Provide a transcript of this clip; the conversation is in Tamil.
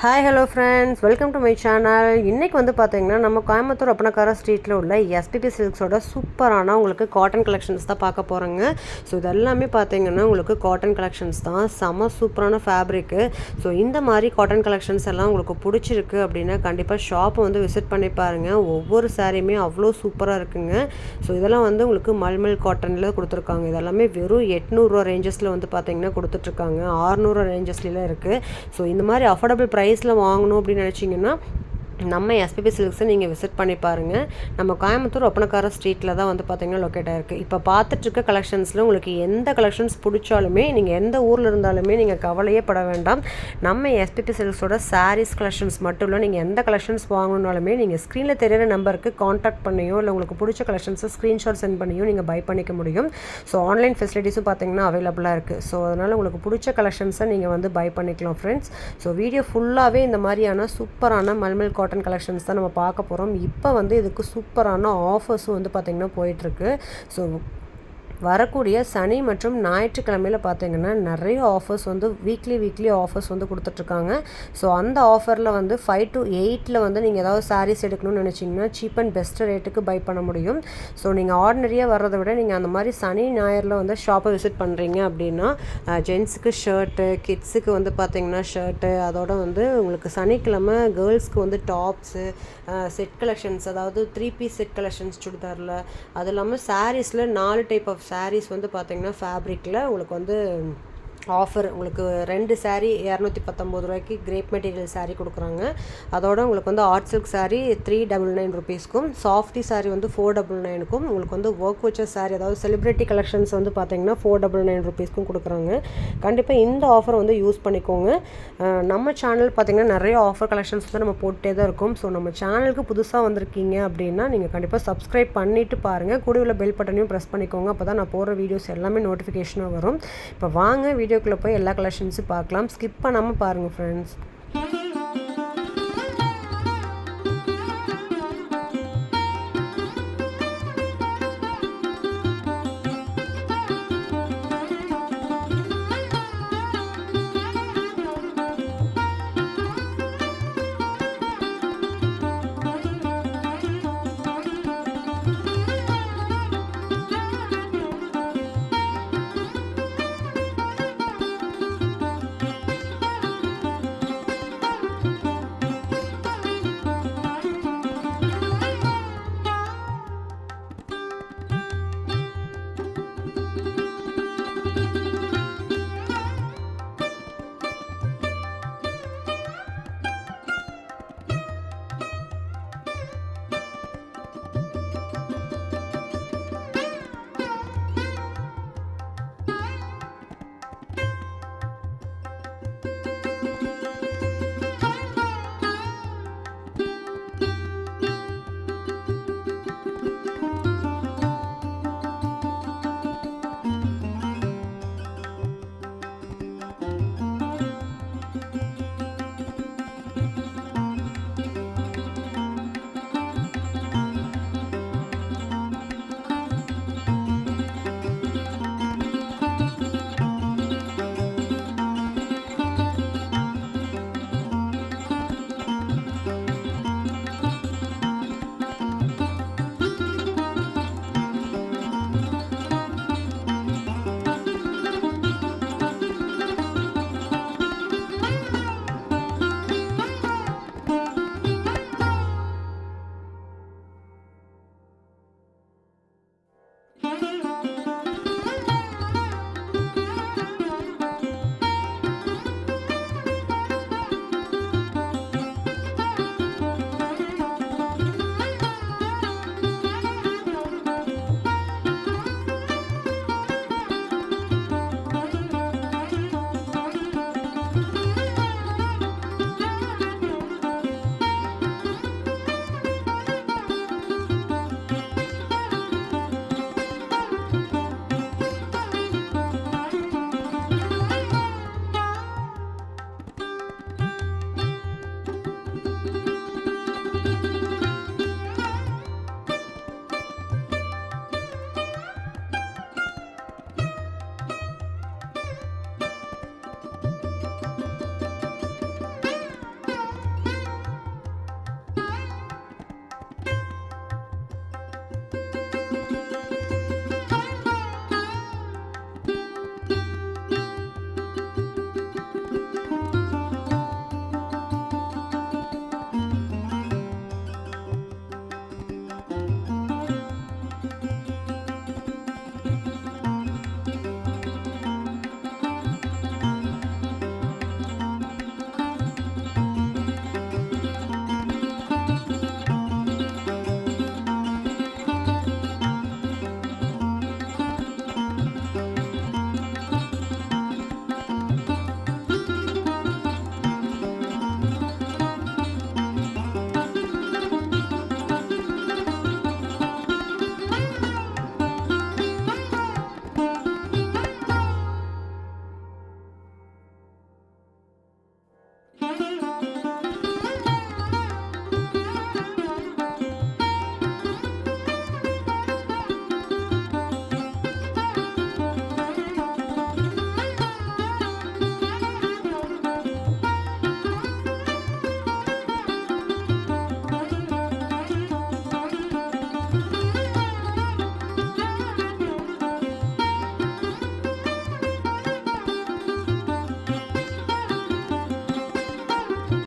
Hi hello friends welcome to my channel இன்றைக்கி வந்து பார்த்தீங்கன்னா நம்ம கோயம்புத்தூர் அப்பனக்கார ஸ்ட்ரீட்டில் உள்ள எஸ்பிபி சில்க்ஸோட சூப்பரான உங்களுக்கு காட்டன் கலெக்ஷன்ஸ் தான் பார்க்க போகிறோங்க ஸோ இது எல்லாமே பார்த்தீங்கன்னா உங்களுக்கு காட்டன் கலெக்ஷன்ஸ் தான். செம சூப்பரான ஃபேப்ரிக்கு ஸோ இந்த மாதிரி காட்டன் கலெக்ஷன்ஸ் எல்லாம் உங்களுக்கு பிடிச்சிருக்கு அப்படின்னா கண்டிப்பாக ஷாப்பை வந்து விசிட் பண்ணி பாருங்கள் ஒவ்வொரு சாரியுமே அவ்வளோ சூப்பராக இருக்குங்க. ஸோ இதெல்லாம் வந்து உங்களுக்கு மல்மல் காட்டனில் கொடுத்துருக்காங்க. இதெல்லாமே வெறும் எட்நூறுரூவா ரேஞ்சஸில் வந்து பார்த்தீங்கன்னா கொடுத்துட்ருக்காங்க ஆறுநூறுவா ரேஞ்சஸ்லாம் இருக்குது ஸோ இந்த மாதிரி அஃபோர்டபுள் ப்ரைஸில் வாங்கணும் அப்படின்னு நினச்சிங்கன்னா நம்ம எஸ்பிபி சில்க்ஸை நீங்கள் விசிட் பண்ணி பாருங்கள் நம்ம கோயம்புத்தூர் ஒப்பனக்கார ஸ்ட்ரீட்டில் தான் வந்து பார்த்திங்கன்னா லொக்கேட் ஆகிருக்கு இப்போ பார்த்துட்ருக்க கலெக்ஷன்ஸில் உங்களுக்கு எந்த கலெக்ஷன்ஸ் பிடிச்சாலுமே நீங்கள் எந்த ஊரில் இருந்தாலுமே நீங்கள் கவலையே பட வேண்டாம். நம்ம எஸ்பிபி சில்க்ஸோட சாரீஸ் கலெக்ஷன்ஸ் மட்டும் இல்லை நீங்கள் எந்த கலெக்ஷன்ஸ் வாங்கணுனாலுமே நீங்கள் ஸ்க்ரீனில் தெரியிற நம்பருக்கு காண்டாக்ட் பண்ணியோ இல்லை உங்களுக்கு பிடிச்ச கலெக்ஷன்ஸை ஸ்க்ரீன்ஷாட் சென்ட் பண்ணியோ நீங்கள் பை பண்ணிக்க முடியும். ஸோ ஆன்லைன் ஃபெசிலிட்டிஸும் பார்த்திங்கன்னா அவைலபிளாக இருக்குது ஸோ அதனால் உங்களுக்கு பிடிச்ச கலெக்ஷன்ஸை நீங்கள் வந்து பை பண்ணிக்கலாம் ஃப்ரெண்ட்ஸ் ஸோ வீடியோ ஃபுல்லாகவே இந்த மாதிரியான சூப்பரான மல்மல் காட்டன் கலெக்ஷன்ஸ் தான் நம்ம பார்க்க போகிறோம் இப்போ வந்து இதுக்கு சூப்பரான ஆஃபர்ஸும் வந்து பார்த்திங்கன்னா போயிட்டுருக்கு ஸோ வரக்கூடிய சனி மற்றும் ஞாயிற்றுக்கிழமையில் பார்த்தீங்கன்னா நிறைய ஆஃபர்ஸ் வந்து வீக்லி வீக்லி ஆஃபர்ஸ் வந்து கொடுத்துட்ருக்காங்க. ஸோ அந்த ஆஃபரில் வந்து ஃபைவ் டு எயிட்டில் வந்து நீங்கள் ஏதாவது சாரீஸ் எடுக்கணும்னு நினச்சிங்கன்னா சீப் அண்ட் பெஸ்ட் ரேட்டுக்கு பை பண்ண முடியும். ஸோ நீங்கள் ஆர்டினரியாக வர்றதை விட நீங்கள் அந்த மாதிரி சனி ஞாயிறில் வந்து ஷாப்பை விசிட் பண்ணுறீங்க அப்படின்னா ஜென்ஸுக்கு ஷர்ட்டு கிட்ஸுக்கு வந்து பார்த்தீங்கன்னா ஷர்ட்டு அதோட வந்து உங்களுக்கு சனிக்கிழமை கேர்ள்ஸ்க்கு வந்து டாப்ஸு செட் கலெக்ஷன்ஸ் அதாவது த்ரீ பீஸ் செட் கலெக்ஷன்ஸ் சுடிதாரில் அது இல்லாமல் சாரீஸில் நாலு டைப் ஆஃப் சாரீஸ் வந்து பார்த்திங்கன்னா ஃபேப்ரிக்கில் உங்களுக்கு வந்து ஆஃபர் உங்களுக்கு ரெண்டு சாரீ இரநூத்தி பத்தொம்போது ரூபாய்க்கு கிரேப் மெட்டீரியல் சாரீ கொடுக்குறாங்க. அதோட உங்களுக்கு வந்து art silk sari three double nine ருபீஸ்க்கும் softy sari வந்து ஃபோர் டபுள் நைனுக்கும் உங்களுக்கு வந்து ஒர்க் வச்ச சாரீ அதாவது செலிப்ரிட்டி கலெக்ஷன்ஸ் வந்து பார்த்தீங்கன்னா ஃபோர் டபுள் நைன் ருபீஸ்க்கும் கொடுக்குறாங்க. கண்டிப்பாக இந்த ஆஃபர் வந்து யூஸ் பண்ணிக்கோங்க. நம்ம சேனல் பார்த்திங்கன்னா நிறைய ஆஃபர் கலெக்ஷன்ஸ் வந்து நம்ம போட்டே தான் இருக்கும். ஸோ நம்ம சேனலுக்கு புதுசாக வந்திருக்கீங்க அப்படின்னா நீங்கள் கண்டிப்பாக சப்ஸ்கிரைப் பண்ணிவிட்டு பாருங்கள் கூட உள்ள பெல் பட்டனையும் ப்ரெஸ் பண்ணிக்கோங்க. அப்போ தான் நான் போடுற வீடியோஸ் எல்லாமே நோட்டிஃபிகேஷனாக வரும். இப்போ வாங்க வீடியோக்குள்ளே போய் எல்லா கலெக்ஷன்ஸும் பார்க்கலாம். ஸ்கிப் பண்ணாமல் பாருங்கள் ஃப்ரெண்ட்ஸ்